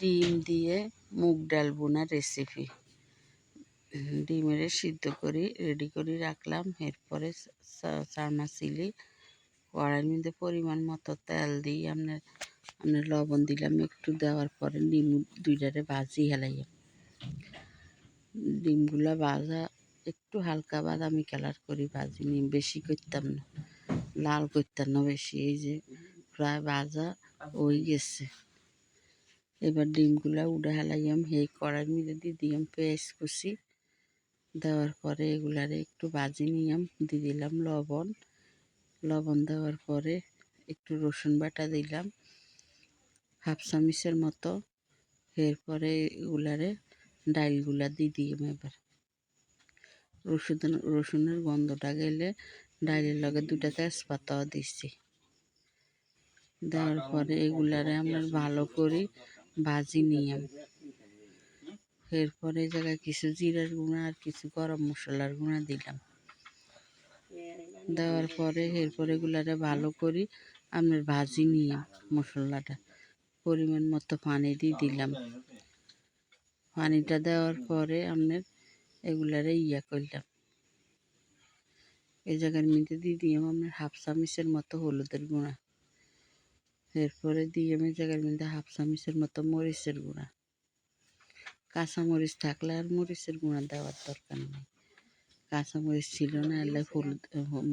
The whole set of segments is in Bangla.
ডিম দিয়ে মুগ ডাল বোনা রেসিপি ডিমের সিদ্ধ করি রেডি করে, রাখলাম। এরপরে চারমা চিলি, কড়াইয়ের মধ্যে পরিমাণ মতো তেল দিই আপনার আপনার লবণ দিলাম। একটু দেওয়ার পরে ডিম দুইটারে ভাজি হেলাইয়া। ডিমগুলো ভাজা, একটু হালকা বাদামি কালার করি ভাজি নিম বেশি করতাম না, লাল করতাম না বেশি। এই যে প্রায় ভাজা হয়ে গেছে। এবার ডিমগুলা উড়ে হেলাইয়াম হে কড়াইয়ের মধ্যে দিয়ে দিয়াম পেঁয়াজ কুচি। দেওয়ার পরে এগুলারে একটু ভাজি নিয়াম, দিয়ে দিলাম লবণ। লবণ দেওয়ার পরে একটু রসুন বাটা দিলাম, হাফ চামিচের মতো। এরপরে এগুলারে ডাইলগুলা দিয়ে দিলাম এবার। রসুন, রসুনের গন্ধটা গেলে ডাইলের লগে দুটা তেজপাতাও দিচ্ছি। দেওয়ার পরে এগুলারে আমরা ভালো করে ভাজি নিয়াম এরপরে জায়গায় কিছু জিরার গুঁড়া আর কিছু গরম মশলার গুঁড়া দিলাম। দেওয়ার পরে এরপরে এগুলারে ভালো করে আপনার ভাজি নিয়ে মশলাটা পরিমাণ মতো পানি দিয়ে দিলাম। পানিটা দেওয়ার পরে আপনার এগুলারে ইয়া করলাম। এই জায়গার মধ্যে দিয়ে দিলাম আপনার হাফ চামিচের মতো হলুদের গুঁড়া। এরপরে দিয়ে আমি জায়গার মধ্যে হাফ চামিচের মতো মরিচের গুঁড়া। কাঁচা মরিচ থাকলে আর মরিচের গুঁড়া দেওয়ার দরকার নেই। কাঁচা মরিচ ছিল না, এলে হলুদ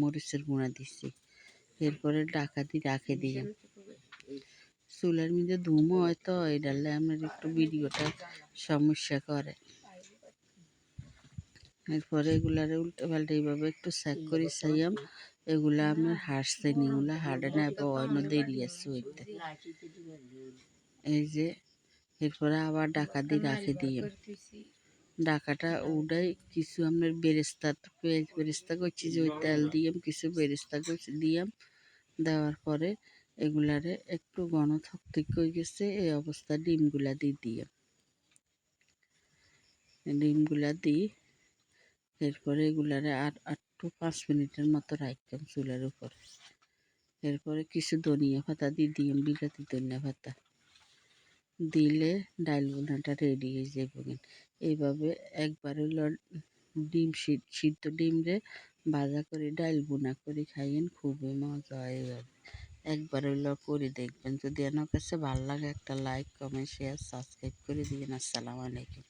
মরিচের গুঁড়া দিচ্ছি এরপরে ডাকা দিয়ে রাখে দিয়ে চুলের মধ্যে ধুমো হয় তো এটালে আমার একটু ভিডিওটা সমস্যা করে। এরপরে এগুলারে উল্টে পাল্টে এইভাবে একটু চেক করে চাইয়াম এগুলা আমার হাসছে নি এগুলা হাড়ে না অন্য দেরি আছে এই যে এরপরে আবার ডাকা দিয়ে রাখে দিয়ে ডাকাটা ওটাই কিছু আপনার বেরেস্তা পেঁয়াজ বেরেস্তা করছি যে ওই তেল দিয়ে কিছু বেরেস্তা করছি দিয়াম। দেওয়ার পরে এগুলারে একটু ঘন থকথক হয়ে গেছে এই অবস্থা ডিমগুলা দিয়ে দিয়ে ডিমগুলা দিই। এরপরে এগুলারে আর একটু পাঁচ মিনিটের মতো রাখতাম চুলের উপর। এরপরে কিছু ধনিয়া পাতা দিয়ে দিই বিলাতি ধনিয়া পাতা। দিলে ডাইল বোনাটা রেডি হয়ে যাবে এইভাবে একবার হইল ডিম সিদ্ধ ডিম রে ভাজা করে ডাইল বোনা করে খাইয়েন, খুবই মজা হয় এইভাবে। একবার হইল করে দেখবেন। যদি আমার কাছে ভালো লাগে একটা লাইক কমেন্ট শেয়ার সাবস্ক্রাইব করে দিবেন আসসালামু আলাইকুম।